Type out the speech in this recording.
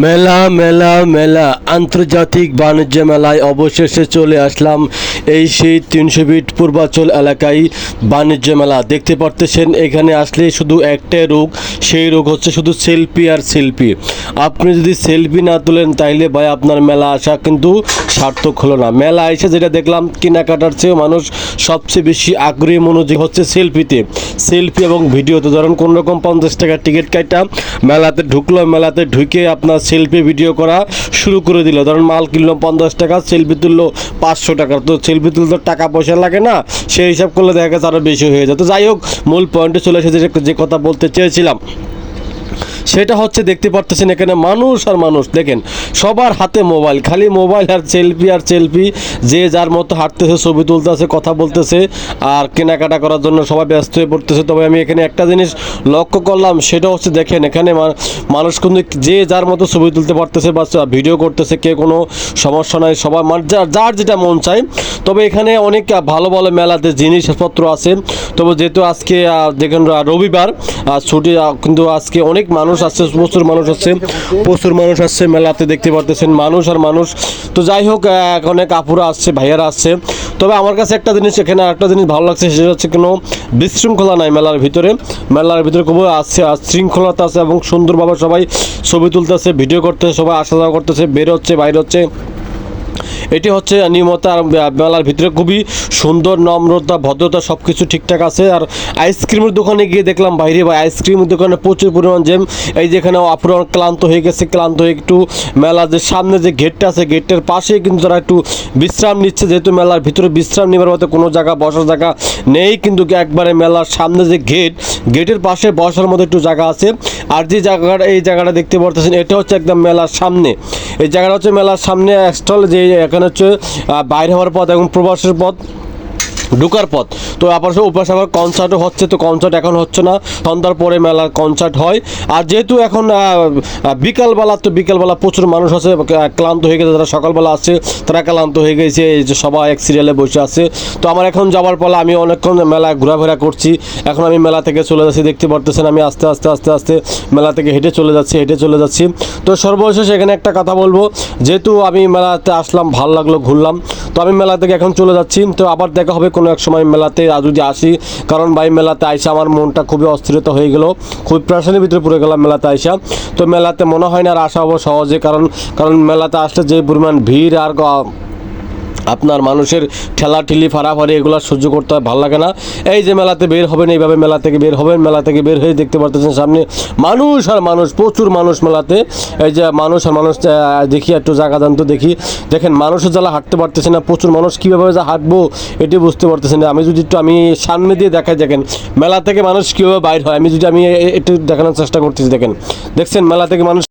মেলা মেলা মেলা আন্তর্জাতিক বাণিজ্য মেলায় অবশেষে চলে আসলাম এই সেই তিনশো ফিট পূর্বাচল এলাকায় বাণিজ্য মেলা। দেখতে পারতেছেন, এখানে আসলে শুধু একটাই রোগ, সেই রোগ হচ্ছে শুধু সেলফি আর সেলফি। আপনি যদি সেলফি না তোলেন তাইলে ভাই আপনার মেলা আসা কিন্তু সার্থক হলো না। মেলা এসে যেটা দেখলাম, কেনাকাটার চেয়েও মানুষ সবচেয়ে বেশি আগ্রহী মনোযোগ হচ্ছে সেলফিতে। সেলফি এবং ভিডিওতে ধরুন কোনো রকম পঞ্চাশ টাকার টিকিট কাটা, মেলাতে ঢুকলো, মেলাতে ঢুকে আপনার সেলফি, ভিডিও করা শুরু করে দিল। ধরুন মাল কিনলো পঞ্চাশ টাকা, সেলফি তুললো পাঁচশো টাকার তো সেলফি তুলতে টাকা পয়সা লাগে না, সেই হিসাব করলে দেখা গেছে আরও বেশি হয়ে যায়। তো যাই হোক, মূল পয়েন্টে চলে এসেছে যে- যে কথা বলতে চেয়েছিলাম সেটা হচ্ছে দেখতে পারতেছেন এখানে মানুষ আর মানুষ। দেখেন, সবার হাতে মোবাইল, খালি মোবাইল আর সেলফি আর সেলফি। যে যার মতো হাঁটতেছে, ছবি তুলতেছে, কথা বলতেছে, আর কেনাকাটা করার জন্য সবাই ব্যস্ত হয়ে পড়তেছে। তবে আমি এখানে একটা জিনিস লক্ষ্য করলাম, সেটা হচ্ছে দেখেন, এখানে মানুষ কিন্তু যে যার মতো ছবি তুলতে পারতেছে বা ভিডিও করতেছে, কে কোনো সমস্যা নাই সবাই মানে যার যার যেটা মন চায়। তবে এখানে অনেক ভালো ভালো মেলাতে জিনিসপত্র আছে। তবে যেহেতু আজকে দেখেন, রবিবার ছুটি কিন্তু আজকে অনেক মানুষ আসছে প্রচুর মানুষ আসছে প্রচুর মানুষ আসছে মেলাতে দেখতে পারতেছেন মানুষ আর মানুষ। তো যাই হোক অনেক আপুরা আসছে, ভাইয়ারা আসছে। তবে আমার কাছে একটা জিনিস এখানে একটা জিনিস ভালো লাগছে, সেটা হচ্ছে কোনো বিশৃঙ্খলা নাই মেলার ভিতরে। মেলার ভিতরে খুব আসছে শৃঙ্খলতা আছে এবং সুন্দরভাবে সবাই ছবি তুলতেছে ভিডিও করতেছে, সবাই আসা যাওয়া করতেছে, বের হচ্ছে, বাইরে হচ্ছে। এটি হচ্ছে নিয়মতা আর মেলার ভিতরে খুবই সুন্দর, নম্রতা, ভদ্রতা সব কিছু ঠিকঠাক আছে। আর আইসক্রিমের দোকানে গিয়ে দেখলাম বাইরে বা আইসক্রিমের দোকানে প্রচুর পরিমাণ জ্যাম এই যেখানে আপুরা অনেক ক্লান্ত হয়ে গেছে, ক্লান্ত হয়ে একটু মেলার যে সামনে যে গেটটা আছে, গেটের পাশেই কিন্তু তারা একটু বিশ্রাম নিচ্ছে। যেহেতু মেলার ভিতরে বিশ্রাম নেবার মতো কোনো জায়গা, বসার জায়গা নেই, কিন্তু একবারে মেলার সামনে যে গেট, গেটের পাশে বসার মতো একটু জায়গা আছে। আর যে জায়গাটা, এই জায়গাটা দেখতে পারতেছেন, এটা হচ্ছে একদম মেলার সামনে। এই জায়গাটা হচ্ছে মেলার সামনে স্টল, যে এখানে হচ্ছে বাইরে হওয়ার পথ এবং প্রবাসের পথ। ঢুকার পথ। তো আবার উপাস আবার কনসার্টও হচ্ছে, তো কনসার্ট এখন হচ্ছে না। সন্ধ্যার পরে মেলার কনসার্ট হয়। আর যেহেতু এখন বিকালবেলা, তো বিকালবেলা প্রচুর মানুষ আছে ক্লান্ত হয়ে গেছে, যারা সকালবেলা আসছে তারা ক্লান্ত হয়ে গেছে, এই যে সবাই এক সিরিয়ালে বসে আছে। তো আমার এখন যাওয়ার ফলে আমি অনেকক্ষণ মেলায় ঘোরাফেরা করছি। এখন আমি মেলা থেকে চলে যাচ্ছি, দেখতে পারতেছেন, আমি আস্তে আস্তে আস্তে আস্তে মেলা থেকে হেঁটে চলে যাচ্ছি, হেঁটে চলে যাচ্ছি। তো সর্বশেষ এখানে একটা কথা বলব, যেহেতু আমি মেলাতে আসলাম, ভালো লাগল, ঘুরলাম। তো আমি মেলা থেকে এখন চলে যাচ্ছি, তো আবার দেখা হবে কোনো এক সময় মেলাতে যদি আসি, কারণ ভাই মেলাতে আইসা আমার মনটা খুবই অস্থিরতা হয়ে গেল খুব প্রেশানের ভিতরে পড়ে গেলাম মেলাতে আইসা। তো মেলাতে মনে হয় না আর আসা হব সহজে, কারণ কারণ মেলাতে আসলে যে পরিমাণ ভিড় আর আপনার মানুষের ঠেলা ঠেলাঠেলি ফাড়াফাড়ি এগুলো সহ্য করতে ভালো লাগে না। এই যে মেলাতে বের হবেন, এইভাবে মেলা থেকে বের হবেন, মেলা থেকে বের হয়ে দেখতে পারতেছেন সামনে মানুষ আর মানুষ, প্রচুর মানুষ মেলাতে। এই যে মানুষ আর মানুষ দেখি একটু জায়গা দান তো দেখি। দেখেন মানুষের জ্বালা হাঁটতে পারতেছে না, প্রচুর মানুষ কীভাবে যা হাঁটবো এটি বুঝতে পারতেছে না। আমি যদি একটু, আমি সামনে দিয়ে দেখাই, দেখেন, মেলা থেকে মানুষ কীভাবে বাইর হয়, আমি যদি, আমি একটু দেখানোর চেষ্টা করতেছি, দেখেন। দেখছেন, মেলা থেকে মানুষ